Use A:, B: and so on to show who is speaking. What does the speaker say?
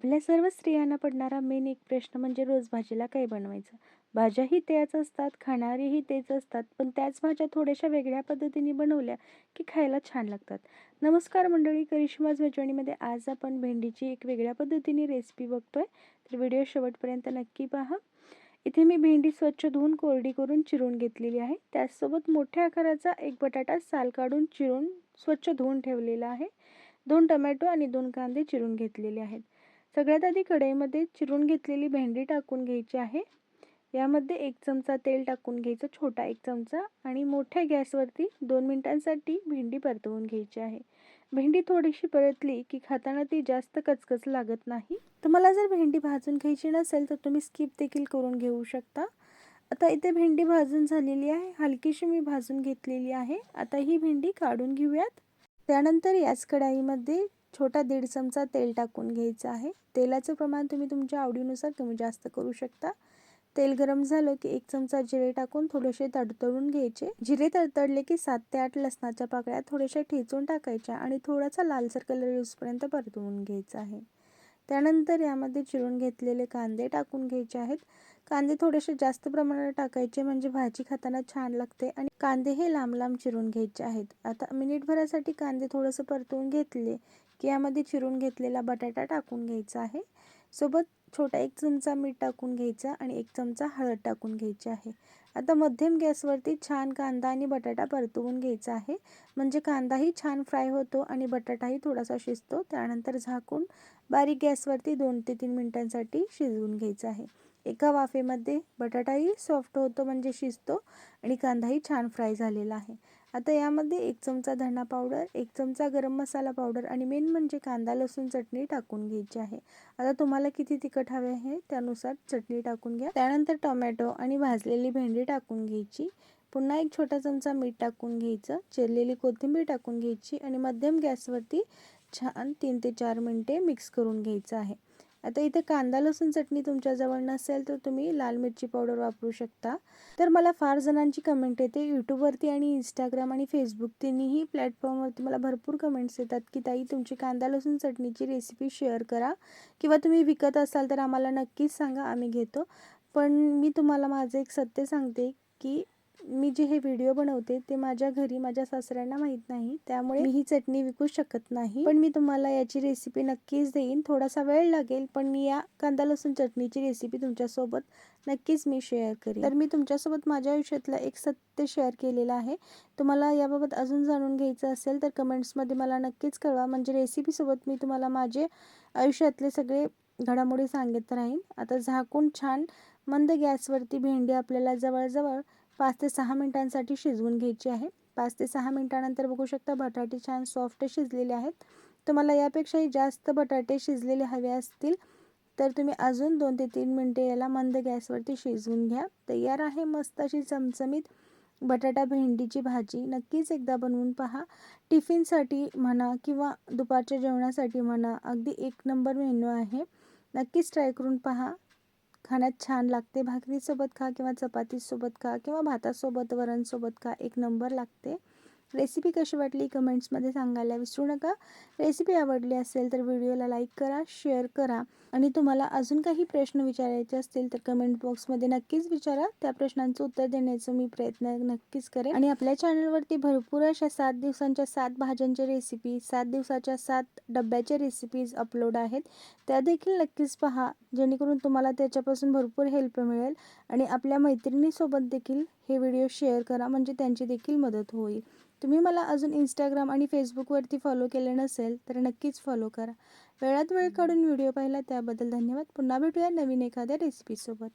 A: आपल्या सर्व स्त्रियांना पडणारा मेन एक प्रश्न म्हणजे रोज भाजीला काय बनवायचं? भाज्याही त्याच असतात खाणारेही तेच असतात पण त्याच भाज्या थोड्याशा वेगळ्या पद्धतीने बनवल्या की खायला छान लागतात. नमस्कार मंडळी करिश्माज मेजवानीमध्ये आज आपण भेंडीची एक वेगळ्या पद्धतीने रेसिपी बघतोय. तर व्हिडिओ शेवटपर्यंत नक्की पहा. इथे मी भेंडी स्वच्छ धुवून कोरडी करून चिरून घेतलेली आहे. त्याचसोबत मोठ्या आकाराचा एक बटाटा साल काढून चिरून स्वच्छ धुवून ठेवलेला आहे. दोन टमॅटो आणि दोन कांदे चिरून घेतलेले आहेत. सगळ्यात आधी कढईमध्ये चिरून घेतलेली भेंडी टाकून घ्यायची आहे. यामध्ये एक चमचा तेल टाकून घ्यायचं छोटा एक चमचा आणि मोठ्या गॅसवरती दोन मिनटांसाठी भेंडी परतवून घ्यायची आहे. भेंडी थोडीशी परतली की खाताना ती जास्त कचकच लागत नाही. तुम्हाला जर भेंडी भाजून घ्यायची नसेल तर तुम्ही स्किप देखील करून घेऊ शकता. आता इथे भेंडी भाजून झालेली आहे. हलकीशी मी भाजून घेतलेली आहे. आता ही भेंडी काढून घेऊयात. त्यानंतर याच कढाईमध्ये छोटा दीड चमचा तेल टाकून घ्यायचं आहे. तेलाचं प्रमाण तुम्ही तुमच्या आवडीनुसार कमी जास्त करू शकता. तेल गरम झालं की एक चमचा जिरे टाकून थोडेसे तडतडून घ्यायचे. जिरे तडतडले की सात ते आठ लसणाच्या पाकळ्या थोड्याशा ठेचून टाकायच्या आणि थोडासा लालसर कलर येऊसपर्यंत परतवून घ्यायचा आहे. त्यानंतर यामध्ये चिरून घेतलेले कांदे टाकून घ्यायचे आहेत. कांदे थोडेसे जास्त प्रमाणात टाकायचे म्हणजे भाजी खाताना छान लागते आणि कांदे हे लांब लांब चिरून घ्यायचे आहेत. आता मिनिटभरासाठी कांदे थोडंसं परतवून घेतले की यामध्ये चिरून घेतलेला बटाटा टाकून घ्यायचा आहे. सोबत छोटा एक चमचा मीठ टाकून घ्यायचा आणि एक चमचा हळद टाकून घ्यायची आहे. आता मध्यम गॅसवरती छान कांदा आणि बटाटा परतवून घ्यायचा आहे. म्हणजे कांदाही छान फ्राय होतो आणि बटाटाही थोडासा शिजतो. त्यानंतर झाकून बारीक गॅसवरती दोन ते तीन मिनटांसाठी शिजवून घ्यायचं आहे. एका वाफेमध्ये बटाटाही सॉफ्ट होतो म्हणजे शिजतो आणि कांदाही छान फ्राय झालेला आहे. आता यामध्ये एक चमचा धणा पावडर एक चमचा गरम मसाला पावडर आणि मेन म्हणजे कांदा लसूण चटणी टाकून घ्यायची आहे. आता तुम्हाला किती तिखट हवे आहे त्यानुसार चटणी टाकून घ्या. त्यानंतर टोमॅटो आणि भाजलेली भेंडी टाकून घ्यायची. पुन्हा एक छोटा चमचा मीठ टाकून घ्यायचं. चिरलेली कोथिंबीर टाकून घ्यायची आणि मध्यम गॅसवरती छान तीन ते चार मिनटे मिक्स करून घ्यायचं आहे. आता इथे कांदा लसूण चटणी तुमच्याजवळ नसेल तर तुम्ही लाल मिरची पावडर वापरू शकता. तर मला फार जणांची कमेंट येते. यूट्यूबवरती आणि इंस्टाग्राम आणि फेसबुक तिन्हीही प्लॅटफॉर्मवरती मला भरपूर कमेंट्स येतात की ताई तुमची कांदा लसूण चटणीची रेसिपी शेअर करा. किंवा तुम्ही विकत असाल तर आम्हाला नक्कीच सांगा आम्ही घेतो. पण मी तुम्हाला माझं एक सत्य सांगते की मी जे हे व्हिडिओ बनवते ते माझ्या घरी माझ्या सासऱ्यांना माहीत नाही. त्यामुळे मी ही चटणी विकू शकत नाही. पण मी तुम्हाला याची रेसिपी नक्कीच देईन. थोडासा वेळ लागेल पण मी या कांदा लसूण चटणीची रेसिपी तुमच्यासोबत नक्कीच मी शेअर करेन. तर मी तुमच्यासोबत माझ्या आयुष्यातला एक सत्य शेअर केलेलं आहे. तुम्हाला याबाबत अजून जाणून घ्यायचं असेल तर कमेंट्समध्ये मला नक्कीच कळवा. म्हणजे रेसिपीसोबत मी तुम्हाला माझे आयुष्यातले सगळे घडामोडी सांगत राहीन. आता झाकून छान मंद गॅसवरती भेंडी आपल्याला जवळजवळ पाच ते सहा मिनटांसाठी शिजवून घ्यायची आहे. पाच ते सहा मिनटानंतर बघू शकता बटाटे छान सॉफ्ट शिजलेले आहेत. तुम्हाला यापेक्षाही जास्त बटाटे शिजलेले हवे असतील तर तुम्ही अजून दोन ते तीन मिनटे याला मंद गॅसवरती शिजवून घ्या. तयार आहे मस्त अशी चमचमीत बटाटा भेंडीची भाजी. नक्कीच एकदा बनवून पहा. टिफिनसाठी म्हणा किंवा दुपारच्या जेवणासाठी म्हणा अगदी एक नंबर मेन्यू आहे. नक्कीच ट्राय करून पहा. खाण्यात छान लागते. भाकरीसोबत खा किंवा चपातीसोबत खा किंवा भातासोबत वरणसोबत खा. एक नंबर लागते. रेसिपी कशी वाटली कमेंट्समध्ये सांगायला विसरू नका. रेसिपी आवडली असेल तर व्हिडिओला लाईक करा शेअर करा. आणि तुम्हाला अजून काही प्रश्न विचारायचे असतील तर कमेंट बॉक्समध्ये नक्कीच विचारा. त्या प्रश्नांचं उत्तर देण्याचं मी प्रयत्न नक्कीच करेन. आणि आपल्या चॅनलवरती भरपूर अशा सात दिवसांच्या सात भाज्यांच्या रेसिपी सात दिवसाच्या सात डब्याच्या रेसिपीज अपलोड आहेत. त्या देखील नक्कीच पहा. जेणेकरून तुम्हाला त्याच्यापासून भरपूर हेल्प मिळेल. आणि आपल्या मैत्रिणीसोबत देखील हे व्हिडिओ शेअर करा. म्हणजे त्यांची देखील मदत होईल. तुम्ही मला अजून इंस्टाग्राम आणि फेसबुकवरती फॉलो केले नसेल तर नक्कीच फॉलो करा. वेळात वेळ काढून व्हिडिओ पाहिला त्याबद्दल धन्यवाद. पुन्हा भेटूया नवीन एखाद्या रेसिपीसोबत